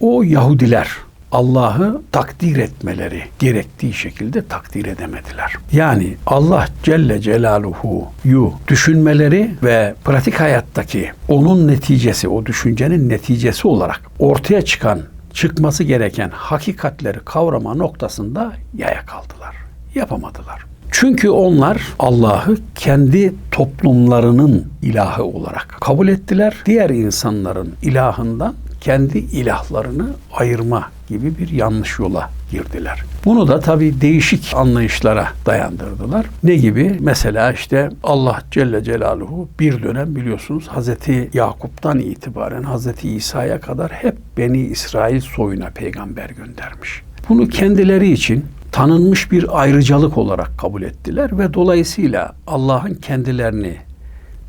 O Yahudiler Allah'ı takdir etmeleri gerektiği şekilde takdir edemediler. Yani Allah Celle Celaluhu'yu düşünmeleri ve pratik hayattaki onun neticesi, o düşüncenin neticesi olarak ortaya çıkan, çıkması gereken hakikatleri kavrama noktasında yaya kaldılar. Yapamadılar. Çünkü onlar Allah'ı kendi toplumlarının ilahı olarak kabul ettiler. Diğer insanların ilahından kendi ilahlarını ayırma gibi bir yanlış yola girdiler. Bunu da tabii değişik anlayışlara dayandırdılar. Ne gibi? Mesela işte Allah Celle Celaluhu bir dönem biliyorsunuz Hazreti Yakup'tan itibaren Hazreti İsa'ya kadar hep Beni İsrail soyuna peygamber göndermiş. Bunu kendileri için tanınmış bir ayrıcalık olarak kabul ettiler ve dolayısıyla Allah'ın kendilerini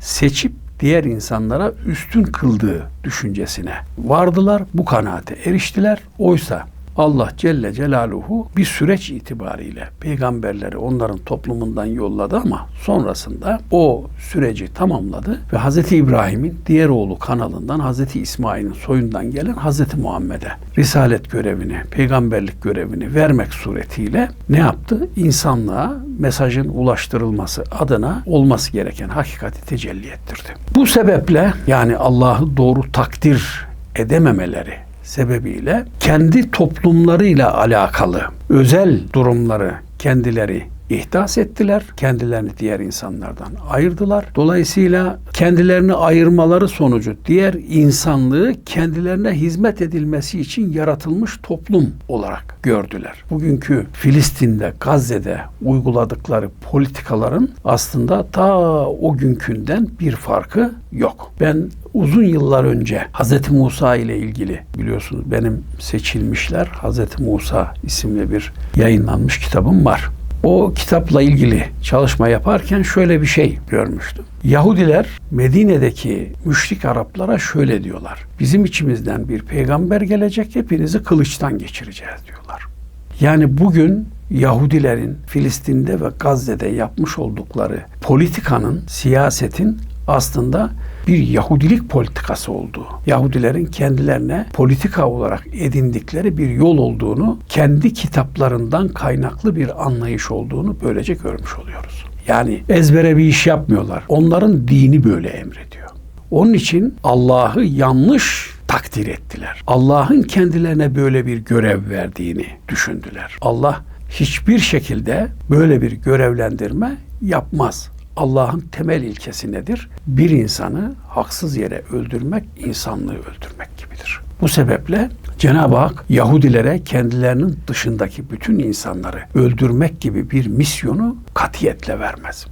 seçip diğer insanlara üstün kıldığı düşüncesine vardılar. Bu kanaate eriştiler. Oysa Allah Celle Celaluhu bir süreç itibariyle peygamberleri onların toplumundan yolladı ama sonrasında o süreci tamamladı ve Hz. İbrahim'in diğer oğlu kanalından Hz. İsmail'in soyundan gelen Hz. Muhammed'e risalet görevini, peygamberlik görevini vermek suretiyle ne yaptı? İnsanlığa mesajın ulaştırılması adına olması gereken hakikati tecelli ettirdi. Bu sebeple yani Allah'ı doğru takdir edememeleri sebebiyle kendi toplumlarıyla alakalı özel durumları kendileri ihdas ettiler. Kendilerini diğer insanlardan ayırdılar. Dolayısıyla kendilerini ayırmaları sonucu diğer insanlığı kendilerine hizmet edilmesi için yaratılmış toplum olarak gördüler. Bugünkü Filistin'de, Gazze'de uyguladıkları politikaların aslında ta o günkünden bir farkı yok. Ben uzun yıllar önce Hz. Musa ile ilgili biliyorsunuz benim seçilmişler Hz. Musa isimli bir yayınlanmış kitabım var. O kitapla ilgili çalışma yaparken şöyle bir şey görmüştüm. Yahudiler Medine'deki müşrik Araplara şöyle diyorlar. Bizim içimizden bir peygamber gelecek hepinizi kılıçtan geçireceğiz diyorlar. Yani bugün Yahudilerin Filistin'de ve Gazze'de yapmış oldukları politikanın, siyasetin aslında bir Yahudilik politikası olduğu, Yahudilerin kendilerine politika olarak edindikleri bir yol olduğunu, kendi kitaplarından kaynaklı bir anlayış olduğunu böylece görmüş oluyoruz. Yani ezbere bir iş yapmıyorlar. Onların dini böyle emrediyor. Onun için Allah'ı yanlış takdir ettiler. Allah'ın kendilerine böyle bir görev verdiğini düşündüler. Allah hiçbir şekilde böyle bir görevlendirme yapmaz. Allah'ın temel ilkesi nedir? Bir insanı haksız yere öldürmek insanlığı öldürmek gibidir. Bu sebeple Cenab-ı Hak Yahudilere kendilerinin dışındaki bütün insanları öldürmek gibi bir misyonu katiyetle vermez.